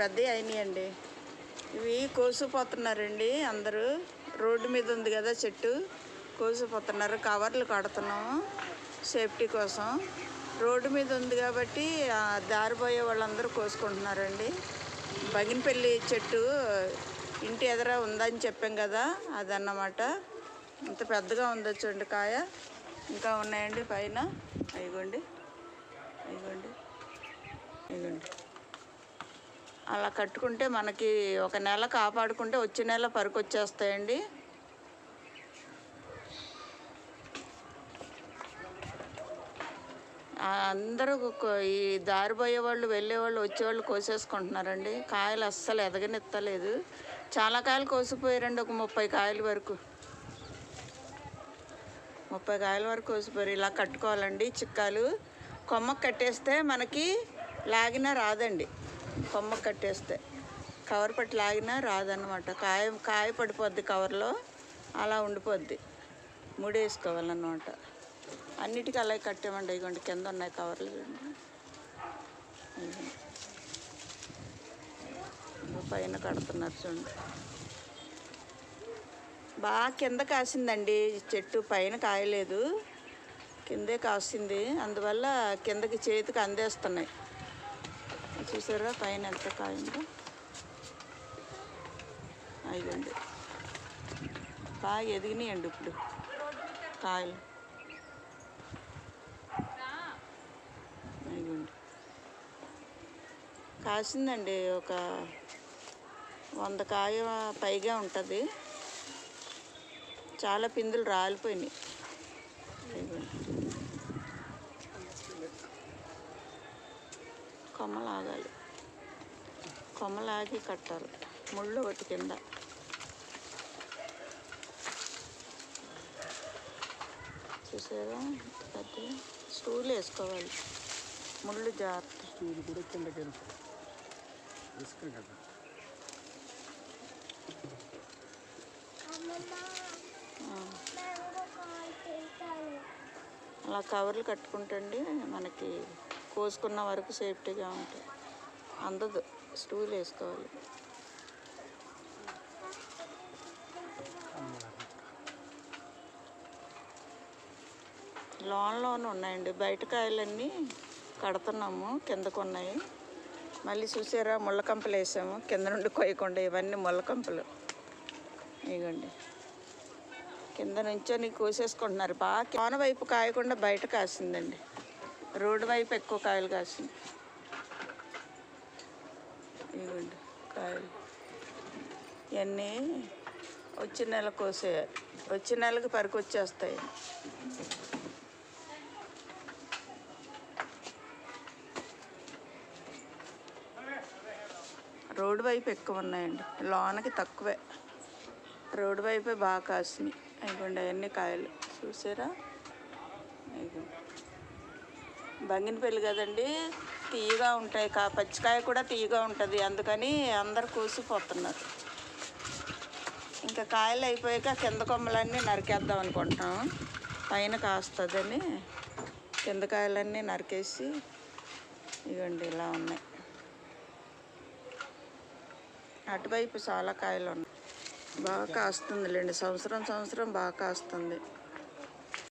పెద్దవి అయినాయండి. ఇవి కోసిపోతున్నారండి అందరూ. రోడ్డు మీద ఉంది కదా చెట్టు. కోసిపోతున్నారు కవర్లు కడుతున్నాము సేఫ్టీ కోసం. రోడ్డు మీద ఉంది కాబట్టి దారిపోయే వాళ్ళందరూ కోసుకుంటున్నారండి. బగినపల్లి చెట్టు ఇంటి ఎదుర ఉందని చెప్పాం కదా అదన్నమాట. ఇంత పెద్దగా ఉందో చూడండి కాయ. ఇంకా ఉన్నాయండి పైన. అయిగోండి అయిగోండి ఇదిగోండి. అలా కట్టుకుంటే మనకి ఒక నెల కాపాడుకుంటే వచ్చే నెల పరుకొచ్చేస్తాయండి. అందరూ ఈ దారి పోయే వాళ్ళు వెళ్ళేవాళ్ళు వచ్చేవాళ్ళు కోసేసుకుంటున్నారండి. కాయలు అస్సలు ఎదగనెత్తలేదు. చాలా కాయలు కోసిపోయారండి ఒక ముప్పై కాయల వరకు. ముప్పై కాయల వరకు కోసిపోయారు. ఇలా కట్టుకోవాలండి చిక్కాలు. కొమ్మకు కట్టేస్తే మనకి లాగినా రాదండి. కొమ్మ కట్టేస్తే. కవర్ పట్టి లాగినా రాదన్నమాట. కాయ కాయ పడిపోద్ది కవర్లో అలా ఉండిపోద్ది. ముడేసుకోవాలన్నమాట అన్నిటికీ అలాగే కట్టామండి. ఇగోండి కింద ఉన్నాయి కవర్లు చూడండి. పైన కడుతున్నారు చూడండి. బాగా కింద కాసిందండి. చెట్టు పైన కాయలేదు. కిందే కాసింది. అందువల్ల కిందకి చేతికి అందేస్తున్నాయి. చూసారుగా పైన ఎంత కాయిందో? అయ్యండి బాగా ఎదిగినాయండి ఇప్పుడు. కాయలు. అయ్యండి కాసిందండి ఒక వంద కాయ పైగా ఉంటుంది. చాలా పిందులు రాలిపోయినాయి. అయిపోయింది కొమ్మ లాగాలి కొమ్మ లాగి కట్టాలి. ముళ్ళు ఒకటి కింద. చూసారా? పెద్ద స్టూల్ వేసుకోవాలి. ముళ్ళు జాగ్రత్త. స్టూల్ కూడా కిందకి వెళ్తాయి ఇసుక కదా. అలా కవర్లు కట్టుకుంటండి మనకి కోసుకున్న వరకు సేఫ్టీగా ఉంటాయి. అందదు స్టూల్ వేసుకోవాలి. లోన్ ఉన్నాయండి. బయట కాయలన్నీ కడుతున్నాము కిందకు ఉన్నాయి మళ్ళీ చూసారా ముళ్ళకంపలు వేసాము. కింద నుండి కొయ్యకుండా ఇవన్నీ ముళ్ళకంపలు ఇగండి. కింద కింద నుంచొని కోసేసుకుంటున్నారు. బాగా కోన వైపు కాయకుండా బయట కాసిందండి. రోడ్డు వైపు ఎక్కువ కాయలు కాసింది. ఇవ్వండి కాయలు. ఇవన్నీ వచ్చే నెల కోసేయాలి. వచ్చే నెలకి పరికొచ్చేస్తాయి. రోడ్డు వైపు ఎక్కువ ఉన్నాయండి. లోనకి తక్కువే. రోడ్డు వైపే బాగా కాసినాయి. అయిపోండి అవన్నీ కాయలు. చూసారా? అయిపోండి బంగినపల్లి కదండి. తీయగా ఉంటాయి కా పచ్చికాయ కూడా తీయగా ఉంటుంది. అందుకని అందరు కూసిపోతున్నారు. ఇంకా కాయలు అయిపోయాక కింద కొమ్మలన్నీ నరికేద్దాం అనుకుంటున్నాం పైన కాస్తుందని కింద కాయలన్నీ నరికేసి ఇవ్వండి ఇలా ఉన్నాయి. అటువైపు చాలా కాయలు ఉన్నాయి. బాగా కాస్తుందిలేండి. సంవత్సరం సంవత్సరం బాగా కాస్తుంది.